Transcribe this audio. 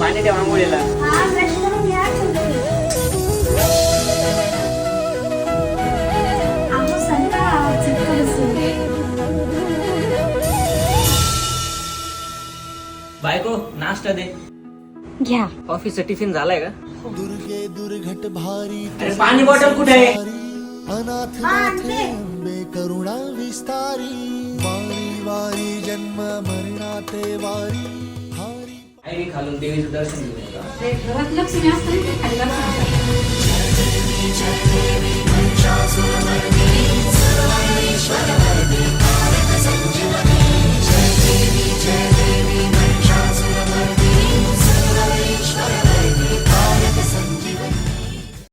पाणी ठेवा आंघोळीला. हा. बायको नाश्ता दे. घ्या. ऑफिसचा टिफिन झालाय का? दुर्गे दुर्घट भारी अरे पाणी बॉटल कुठे आहे? अनाथ हा, नाथे. अंबे करुणा विस्तारी. वारी वारी जन्म मरणाते वारी. घालून खालून देवीचं दर्शन घेऊन येतो.